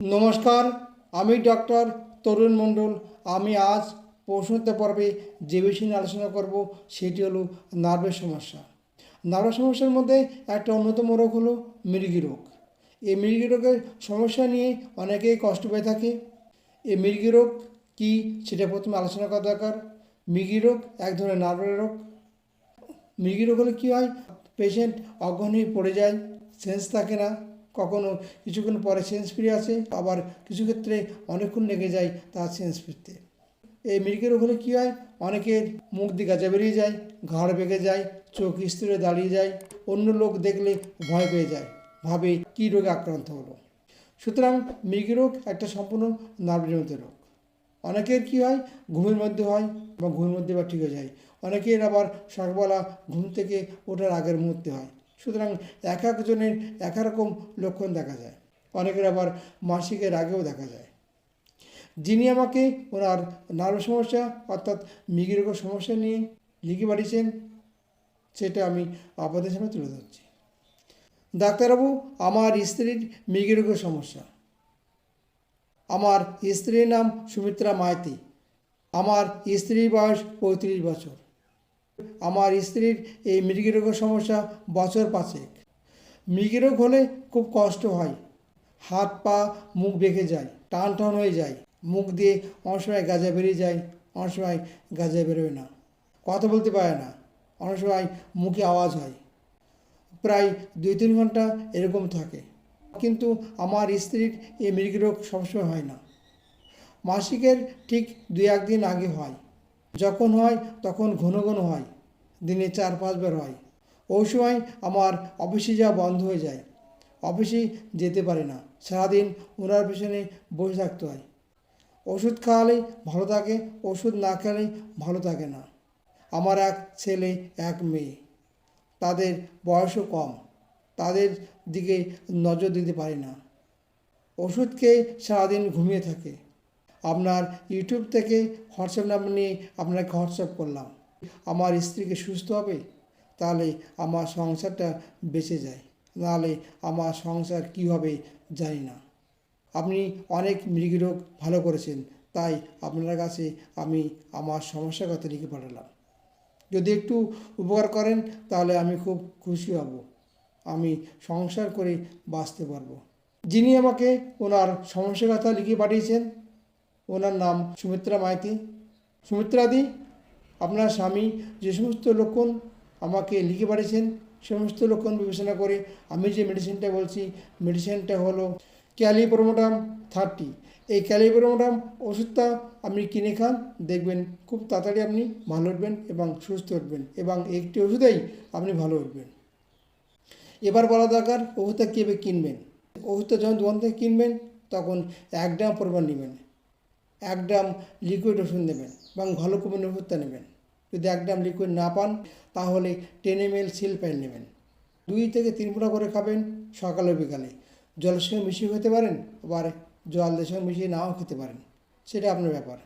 নমস্কার, আমি ডক্টর তরুণ মণ্ডল। আমি আজ প্রশ্নোত্তর পর্বে যে বিষয় নিয়ে আলোচনা করব, সেটি হলো নার্ভের সমস্যা। নার্ভের সমস্যার মধ্যে একটা অন্যতম রোগ হলো মৃগী রোগ। এই মৃগী রোগের সমস্যা নিয়ে অনেকেই কষ্ট পেয়ে থাকে। এই মৃগী রোগ কী সেটা প্রথমে আলোচনা করা দরকার। মৃগী রোগ এক ধরনের নার্ভের রোগ। মৃগী রোগ হলে কী হয়? পেশেন্ট হয়ে পড়ে যায়, সেন্স থাকে না। কখনো কিছুক্ষণ পরে সেন্স ফিরে আসে আবার কিছু ক্ষেত্রে অনেকক্ষণ লেগে যায় তার সেন্স ফিরতে এই মৃগী রোগ হলে কী হয়? অনেকের মুখ দিয়ে গাজা বেরিয়ে যায়, ঘাড় বেঁকে যায়, চোখ স্থিরে দাঁড়িয়ে যায়, অন্য লোক দেখলে ভয় পেয়ে যায়, ভাবে কী রোগে আক্রান্ত হলো। সুতরাং মৃগী রোগ একটা সম্পূর্ণ নার্ভজনিত রোগ। অনেকের কি হয়? ঘুমের মধ্যে হয় বা ঘুমের মধ্যে বা ঠিক হয়ে যায়। অনেকের আবার সকালবেলা ঘুম থেকে ওঠার আগের মুহূর্তে হয়। সুতরাং এক একজনের এক রকম লক্ষণ দেখা যায়। অনেকের আবার মাসিকের আগেও দেখা যায়। যিনি আমাকে ওনার নার্ভ সমস্যা অর্থাৎ মৃগী রোগের সমস্যা নিয়ে লিখে পাঠিয়েছেন, সেটা আমি আপনাদের সামনে তুলে ধরছি। ডাক্তারবাবু, আমার স্ত্রীর মৃগী রোগের সমস্যা। আমার স্ত্রীর নাম সুমিত্রা মাইতি। আমার স্ত্রীর বয়স পঁয়ত্রিশ বছর। আমার স্ত্রীর এই মৃগী রোগের সমস্যা বছর পাঁচেক। মৃগী রোগ হলে খুব কষ্ট হয়। হাত পা, মুখ বেঁকে যায়, টান টান হয়ে যায়। মুখ দিয়ে অনেক সময় গাজা বেরিয়ে যায়, অনেক সময় গাজা বেরোয় না। কথা বলতে পারে না, অনেক সময় মুখে আওয়াজ হয়। প্রায় দুই তিন ঘণ্টা এরকম থাকে। কিন্তু আমার স্ত্রীর এই মৃগী রোগ সবসময় হয় না। মাসিকের ঠিক দুই একদিন আগে হয়। যখন হয় তখন ঘন ঘন হয়, দিনে চার পাঁচবার হয়। ওই সময় আমার অফিসে যাওয়া বন্ধ হয়ে যায়, অফিসে যেতে পারে না, সারাদিন ওনার পেছনে বসে থাকতে হয়। ওষুধ খাওয়ালে ভালো থাকে, ওষুধ না খেলে ভালো থাকে না। আমার এক ছেলে, এক মেয়ে, তাদের বয়সও কম, তাদের দিকে নজর দিতে পারি না। ওষুধ খেয়ে সারাদিন ঘুমিয়ে থাকে। আপনার ইউটিউব থেকে হোয়াটসঅ্যাপ নাম্বার নিয়ে আপনাকে হোয়াটসঅ্যাপ করলাম। আমার স্ত্রীকে সুস্থ হবে? তাহলে আমার সংসারটা বেঁচে যায়। নাহলে আমার সংসার কী হবে জানি না। আপনি অনেক মৃগী রোগ ভালো করেছেন, তাই আপনার কাছে আমি আমার সমস্যার কথা লিখে পাঠালাম। যদি একটু উপকার করেন, তাহলে আমি খুব খুশি হব। আমি সংসার করে বাঁচতে পারব। যিনি আমাকে ওনার সমস্যার কথা লিখে পাঠিয়েছেন ওনার নাম সুমিত্রা মাইতি। সুমিত্রাদি আপনার স্বামী যে সমস্ত লক্ষণ আমাকে লিখে পাঠিয়েছেন সমস্ত লক্ষণ বিবেচনা করে আমি যে মেডিসিনটা বলছি মেডিসিনটা হলো ক্যালিপ্রোমোটাম থার্টি। এই ক্যালিপ্রোমোটাম ওষুধটা আপনি কিনে খান, দেখবেন খুব তাড়াতাড়ি আপনি ভালো উঠবেন এবং সুস্থ উঠবেন এবং একটি ওষুধেই আপনি ভালো উঠবেন। এবার বলা দরকার, ওষুধটা কীভাবে কিনবেন? ওষুধটা যখন দোকান থেকে কিনবেন, তখন এক গ্রাম পরিমাণ নেবেন। এক গ্রাম লিকুইড ওষুধ নেবেন এবং ভালো কোম্পানির ওষুধটা নেবেন। যদি এক গ্রাম লিকুইড না পান, তাহলে টেন এম এল সিল প্যান নেবেন। দুই থেকে তিন ফোঁটা করে খাবেন সকালে বিকালে। জলের সঙ্গে মিশিয়ে খেতে পারেন, আবার জলের সঙ্গে মিশিয়ে নাও খেতে পারেন। সেটা আপনার ব্যাপার।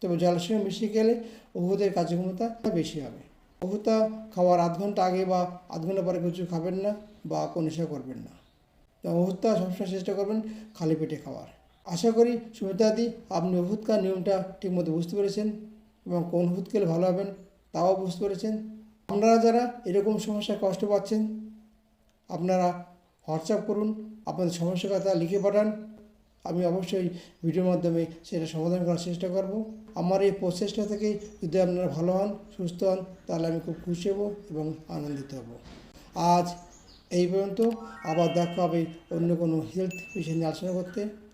তবে জলের সঙ্গে মিশিয়ে গেলে ওষুধের কার্যক্ষমতা বেশি হবে। ওষুধটা খাওয়ার আধ ঘণ্টা আগে বা আধ ঘণ্টা পরে কিছু খাবেন না বা কোনো করবেন না। ওষুধটা সবসময় চেষ্টা করবেন খালি পেটে খাওয়ার। আশা করি সুমিতাদি, আপনি খাওয়ার নিয়মটা ঠিকমতো বুঝতে পেরেছেন এবং কোন ওষুধ খেলে ভালো হবেন তাও বুঝতে পেরেছেন। আপনারা যারা এরকম সমস্যায় কষ্ট পাচ্ছেন, আপনারা হোয়াটসঅ্যাপ করুন, আপনাদের সমস্যার কথা লিখে পাঠান। আমি অবশ্যই ভিডিওর মাধ্যমে সেটা সমাধান করার চেষ্টা করব। আমার এই প্রচেষ্টা থেকে যদি আপনারা ভালো হন, সুস্থ হন, তাহলে আমি খুব খুশি হব এবং আনন্দিত হব। আজ এই পর্যন্ত। আবার দেখা হবে অন্য কোনো হেলথ বিষয় নিয়ে আলোচনা করতে।